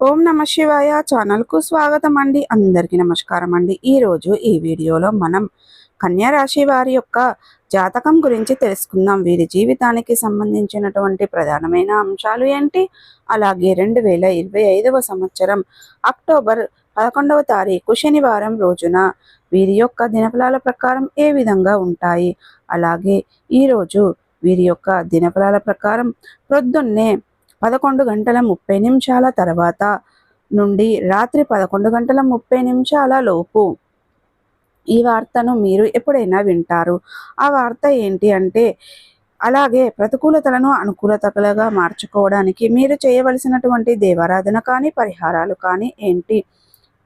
ఓం నమ శివాయ ఛానల్కు స్వాగతం అండి అందరికీ నమస్కారం అండి ఈరోజు ఈ వీడియోలో మనం కన్యా రాశి వారి యొక్క జాతకం గురించి తెలుసుకుందాం. వీరి జీవితానికి సంబంధించినటువంటి ప్రధానమైన అంశాలు ఏంటి? అలాగే రెండు వేల ఇరవై ఐదవ సంవత్సరం అక్టోబర్ పదకొండవ తారీఖు శనివారం రోజున వీరి యొక్క దినఫలాల ప్రకారం ఏ విధంగా ఉంటాయి? అలాగే ఈరోజు వీరి యొక్క దినఫలాల ప్రకారం ప్రొద్దున్నే పదకొండు గంటల ముప్పై నిమిషాల తర్వాత నుండి రాత్రి పదకొండు గంటల ముప్పై నిమిషాల లోపు. ఈ వార్తను మీరు ఎప్పుడైనా వింటారు. ఆ వార్త ఏంటి అంటే అలాగే ప్రతికూలతలను అనుకూలతలుగా మార్చుకోవడానికి మీరు చేయవలసినటువంటి దేవారాధన కానీ పరిహారాలు కానీ ఏంటి?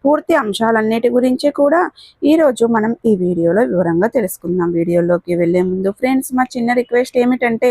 పూర్తి అంశాలన్నిటి గురించి కూడా ఈరోజు మనం ఈ వీడియోలో వివరంగా తెలుసుకుందాం. వీడియోలోకి వెళ్ళే ముందు ఫ్రెండ్స్ మా చిన్న రిక్వెస్ట్ ఏమిటంటే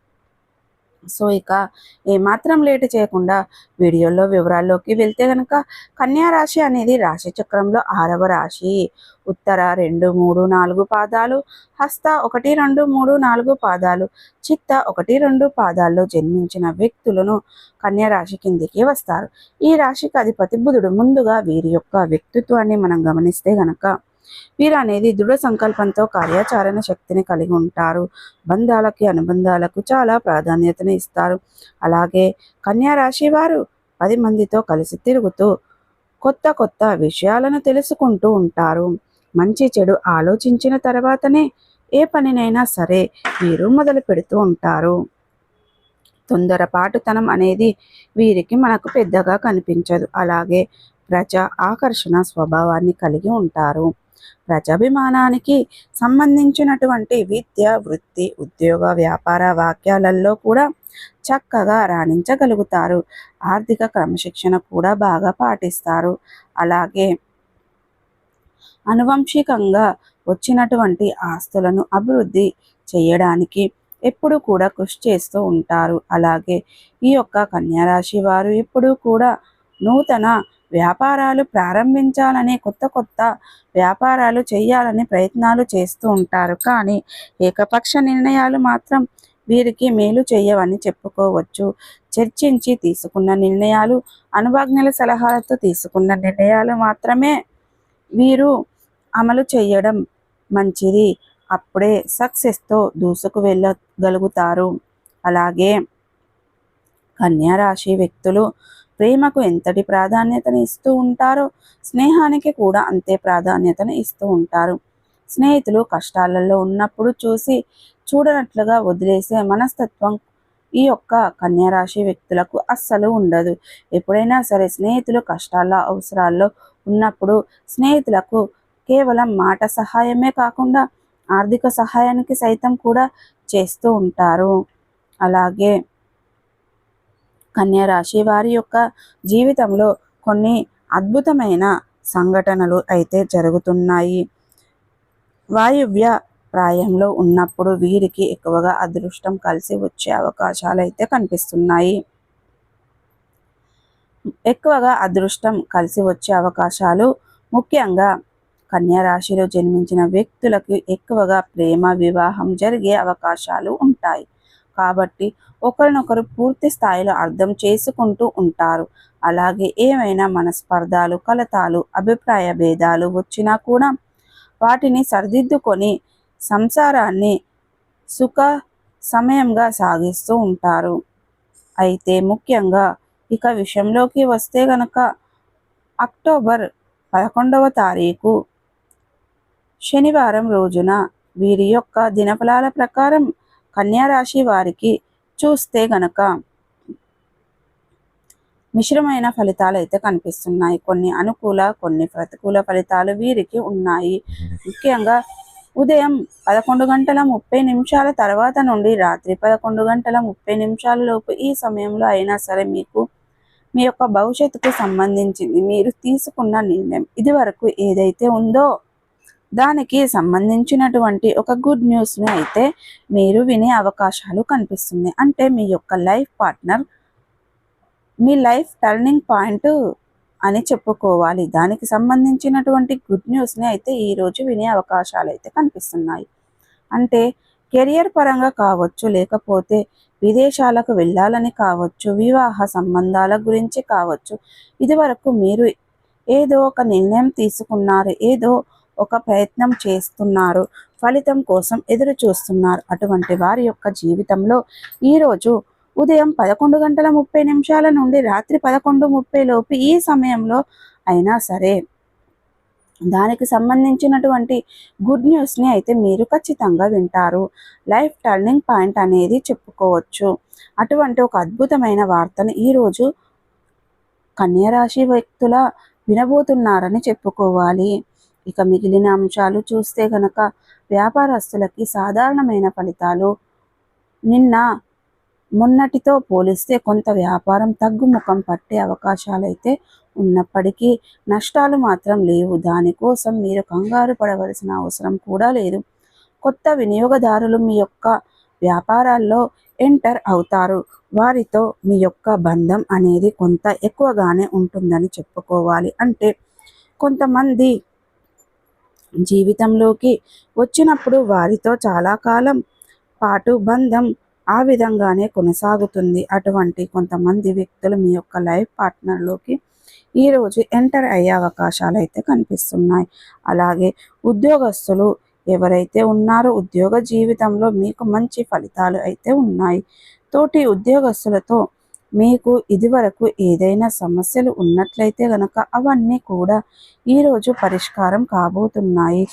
సో ఇక ఏమాత్రం లేటు చేయకుండా వీడియోలో వివరాల్లోకి వెళ్తే కనుక కన్యా రాశి అనేది రాశి చక్రంలో ఆరవ రాశి. ఉత్తర రెండు మూడు నాలుగు పాదాలు హస్త ఒకటి రెండు మూడు నాలుగు పాదాలు చిత్త ఒకటి రెండు పాదాల్లో జన్మించిన వ్యక్తులను కన్యా రాశి కిందికి వస్తారు. ఈ రాశికి అధిపతి బుధుడు ముందుగా వీరి యొక్క వ్యక్తిత్వాన్ని మనం గమనిస్తే గనక వీరు అనేది దృఢ సంకల్పంతో కార్యాచరణ శక్తిని కలిగి ఉంటారు. బంధాలకి అనుబంధాలకు చాలా ప్రాధాన్యతను ఇస్తారు. అలాగే కన్యా రాశి వారు పది మందితో కలిసి తిరుగుతూ కొత్త కొత్త విషయాలను తెలుసుకుంటూ ఉంటారు. మంచి చెడు ఆలోచించిన తర్వాతనే ఏ పనినైనా సరే వీరు మొదలు పెడుతూ ఉంటారు. తొందరపాటుతనం అనేది వీరికి మనకు పెద్దగా కనిపించదు. అలాగే ప్రజా ఆకర్షణ స్వభావాన్ని కలిగి ఉంటారు. ప్రజాభిమానానికి సంబంధించినటువంటి విద్య వృత్తి ఉద్యోగ వ్యాపార వాక్యాలలో కూడా చక్కగా రాణించగలుగుతారు. ఆర్థిక క్రమశిక్షణ కూడా బాగా పాటిస్తారు. అలాగే అనువంశికంగా వచ్చినటువంటి ఆస్తులను అభివృద్ధి చేయడానికి ఎప్పుడు కూడా కృషి చేస్తూ ఉంటారు. అలాగే ఈ యొక్క కన్యారాశి వారు ఎప్పుడూ కూడా నూతన వ్యాపారాలు ప్రారంభించాలని కొత్త కొత్త వ్యాపారాలు చేయాలని ప్రయత్నాలు చేస్తూ ఉంటారు. కానీ ఏకపక్ష నిర్ణయాలు మాత్రం వీరికి మేలు చేయవని చెప్పుకోవచ్చు. చర్చించి తీసుకున్న నిర్ణయాలు అనుభజ్ఞల సలహాలతో తీసుకున్న నిర్ణయాలు మాత్రమే వీరు అమలు చేయడం మంచిది. అప్పుడే సక్సెస్తో దూసుకు వెళ్ళగలుగుతారు. అలాగే కన్యారాశి వ్యక్తులు ప్రేమకు ఎంతటి ప్రాధాన్యతను ఇస్తూ ఉంటారో స్నేహానికి కూడా అంతే ప్రాధాన్యతను ఇస్తూ ఉంటారు. స్నేహితులు కష్టాలలో ఉన్నప్పుడు చూసి చూడనట్లుగా వదిలేసే మనస్తత్వం ఈ యొక్క కన్యారాశి వ్యక్తులకు అస్సలు ఉండదు. ఎప్పుడైనా సరే స్నేహితులు కష్టాల్లో అవసరాల్లో ఉన్నప్పుడు స్నేహితులకు కేవలం మాట సహాయమే కాకుండా ఆర్థిక సహాయానికి సైతం కూడా చేస్తూ ఉంటారు. అలాగే కన్యరాశి వారి యొక్క జీవితంలో కొన్ని అద్భుతమైన సంఘటనలు అయితే జరుగుతున్నాయి. వాయువ్య ప్రాయంలో ఉన్నప్పుడు వీరికి ఎక్కువగా అదృష్టం కలిసి వచ్చే అవకాశాలు అయితే కనిపిస్తున్నాయి. ఎక్కువగా అదృష్టం కలిసి వచ్చే అవకాశాలు ముఖ్యంగా రాశిలో జన్మించిన వ్యక్తులకు ఎక్కువగా ప్రేమ వివాహం జరిగే అవకాశాలు ఉంటాయి. కాబట్టి ఒకరినొకరు పూర్తి స్థాయిలో అర్థం చేసుకుంటూ ఉంటారు. అలాగే ఏమైనా మనస్పర్ధాలు కలతాలు అభిప్రాయ భేదాలు వచ్చినా కూడా వాటిని సరిదిద్దుకొని సంసారాన్ని సుఖ సమయంగా సాగిస్తూ ఉంటారు. అయితే ముఖ్యంగా ఇక విషయంలోకి వస్తే గనక అక్టోబర్ పదకొండవ తారీఖు శనివారం రోజున వీరి యొక్క దినఫలాల ప్రకారం కన్యారాశి వారికి చూస్తే గనక మిశ్రమైన ఫలితాలు అయితే కనిపిస్తున్నాయి. కొన్ని అనుకూల కొన్ని ప్రతికూల ఫలితాలు వీరికి ఉన్నాయి. ముఖ్యంగా ఉదయం పదకొండు గంటల ముప్పై నిమిషాల తర్వాత నుండి రాత్రి పదకొండు గంటల ముప్పై నిమిషాల లోపు ఈ సమయంలో అయినా సరే మీకు మీ యొక్క భవిష్యత్తుకు సంబంధించింది మీరు తీసుకున్న నిర్ణయం ఇది వరకు ఏదైతే ఉందో దానికి సంబంధించినటువంటి ఒక గుడ్ న్యూస్ని అయితే మీరు వినే అవకాశాలు కనిపిస్తుంది అంటే మీ యొక్క లైఫ్ పార్ట్నర్ మీ లైఫ్ టర్నింగ్ పాయింట్ అని చెప్పుకోవాలి. దానికి సంబంధించినటువంటి గుడ్ న్యూస్ని అయితే ఈరోజు వినే అవకాశాలు అయితే కనిపిస్తున్నాయి. అంటే కెరియర్ పరంగా కావచ్చు లేకపోతే విదేశాలకు వెళ్ళాలని కావచ్చు వివాహ సంబంధాల గురించి కావచ్చు ఇదివరకు మీరు ఏదో ఒక నిర్ణయం తీసుకున్నారు ఏదో ఒక ప్రయత్నం చేస్తున్నారు. ఫలితం కోసం ఎదురు చూస్తున్నారు. అటువంటి వారి యొక్క జీవితంలో ఈరోజు ఉదయం పదకొండు గంటల ముప్పై నిమిషాల నుండి రాత్రి పదకొండు ముప్పై లోపు ఈ సమయంలో అయినా సరే దానికి సంబంధించినటువంటి గుడ్ న్యూస్ని అయితే మీరు ఖచ్చితంగా వింటారు. లైఫ్ టర్నింగ్ పాయింట్ అనేది చెప్పుకోవచ్చు. అటువంటి ఒక అద్భుతమైన వార్తను ఈరోజు కన్యరాశి వ్యక్తుల వినబోతున్నారని చెప్పుకోవాలి. ఇక మిగిలిన అంశాలు చూస్తే గనక వ్యాపారస్తులకి సాధారణమైన ఫలితాలు. నిన్న మొన్నటితో పోలిస్తే కొంత వ్యాపారం తగ్గుముఖం పట్టే అవకాశాలు అయితే ఉన్నప్పటికీ నష్టాలు మాత్రం లేవు. దానికోసం మీరు కంగారు పడవలసిన అవసరం కూడా లేదు. కొత్త వినియోగదారులు మీ యొక్క వ్యాపారాల్లో ఎంటర్ అవుతారు. వారితో మీ యొక్క బంధం అనేది కొంత ఎక్కువగానే ఉంటుందని చెప్పుకోవాలి. అంటే కొంతమంది జీవితంలోకి వచ్చినప్పుడు వారితో చాలా కాలం పాటు బంధం ఆ విధంగానే కొనసాగుతుంది. అటువంటి కొంతమంది వ్యక్తులు మీ యొక్క లైఫ్ పార్ట్నర్లోకి ఈరోజు ఎంటర్ అయ్యే అవకాశాలు అయితే కనిపిస్తున్నాయి. అలాగే ఉద్యోగస్తులు ఎవరైతే ఉన్నారో ఉద్యోగ జీవితంలో మీకు మంచి ఫలితాలు అయితే ఉన్నాయి. తోటి ఉద్యోగస్తులతో మీకు ఇదివరకు ఏదైనా సమస్యలు ఉన్నట్లయితే గనక అవన్నీ కూడా ఈరోజు పరిష్కారం కాబోతున్నాయి.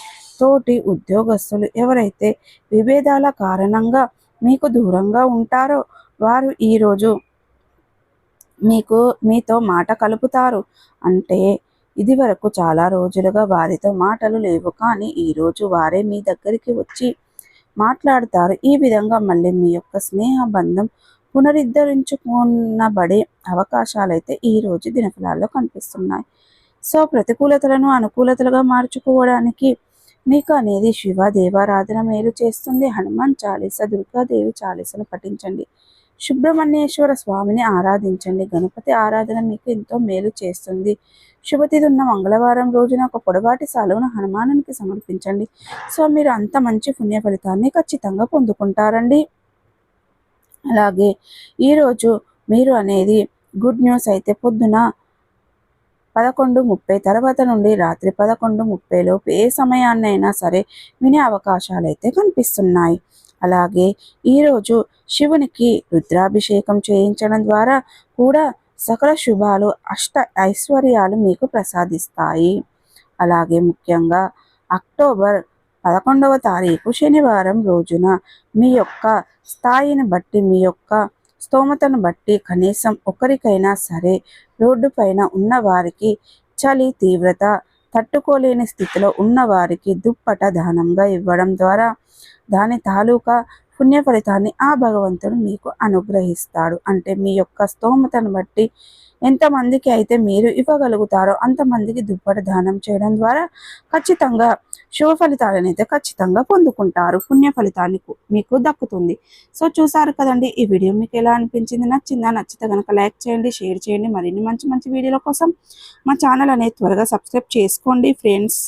తోటి ఉద్యోగస్తులు ఎవరైతే విభేదాల కారణంగా మీకు దూరంగా ఉంటారో వారు ఈరోజు మీకు మీతో మాట కలుపుతారు. అంటే ఇది వరకు చాలా రోజులుగా వారితో మాటలు లేవు. కానీ ఈరోజు వారే మీ దగ్గరికి వచ్చి మాట్లాడతారు. ఈ విధంగా మళ్ళీ మీ యొక్క స్నేహ బంధం పునరుద్ధరించుకున్నబడే అవకాశాలు అయితే ఈరోజు దినఫలాల్లో కనిపిస్తున్నాయి. సో ప్రతికూలతలను అనుకూలతలుగా మార్చుకోవడానికి మీకు అనేది శివ దేవారాధన మేలు చేస్తుంది. హనుమాన్ చాలీస దుర్గాదేవి చాలీసను పఠించండి. సుబ్రహ్మణ్యేశ్వర స్వామిని ఆరాధించండి. గణపతి ఆరాధన మీకు ఎంతో మేలు చేస్తుంది. శుభతిథి ఉన్న మంగళవారం రోజున ఒక పొడవాటి సాలువును హనుమానునికి సమర్పించండి. సో మీరు అంత మంచి పుణ్య ఫలితాన్ని ఖచ్చితంగా పొందుకుంటారండి. అలాగే ఈరోజు మీరు అనేది గుడ్ న్యూస్ అయితే పొద్దున పదకొండు ముప్పై తర్వాత నుండి రాత్రి పదకొండు ముప్పైలో ఏ సమయాన్నైనా సరే వినే అవకాశాలు అయితే కనిపిస్తున్నాయి. అలాగే ఈరోజు శివునికి రుద్రాభిషేకం చేయించడం ద్వారా కూడా సకల శుభాలు అష్ట ఐశ్వర్యాలు మీకు ప్రసాదిస్తాయి. అలాగే ముఖ్యంగా అక్టోబర్ పదకొండవ తారీఖు శనివారం రోజున మీ యొక్క స్థాయిని బట్టి మీ యొక్క స్తోమతను బట్టి కనీసం ఒకరికైనా సరే రోడ్డు పైన ఉన్నవారికి చలి తీవ్రత తట్టుకోలేని స్థితిలో ఉన్నవారికి దుప్పట దానంగా ఇవ్వడం ద్వారా దాని తాలూకా పుణ్య ఫలితాన్ని ఆ భగవంతుడు మీకు అనుగ్రహిస్తాడు. అంటే మీ యొక్క స్తోమతను బట్టి ఎంతమందికి అయితే మీరు ఇవ్వగలుగుతారో అంతమందికి దుప్పటి దానం చేయడం ద్వారా ఖచ్చితంగా శుభ ఫలితాలను అయితే ఖచ్చితంగా పొందుకుంటారు. పుణ్య ఫలితాన్ని మీకు దక్కుతుంది. సో చూసారు కదండి ఈ వీడియో మీకు ఎలా అనిపించింది? నచ్చిందా? నచ్చితే కనుక లైక్ చేయండి షేర్ చేయండి. మరిన్ని మంచి మంచి వీడియోల కోసం మా ఛానల్ అనేది త్వరగా సబ్స్క్రైబ్ చేసుకోండి. ఫ్రెండ్స్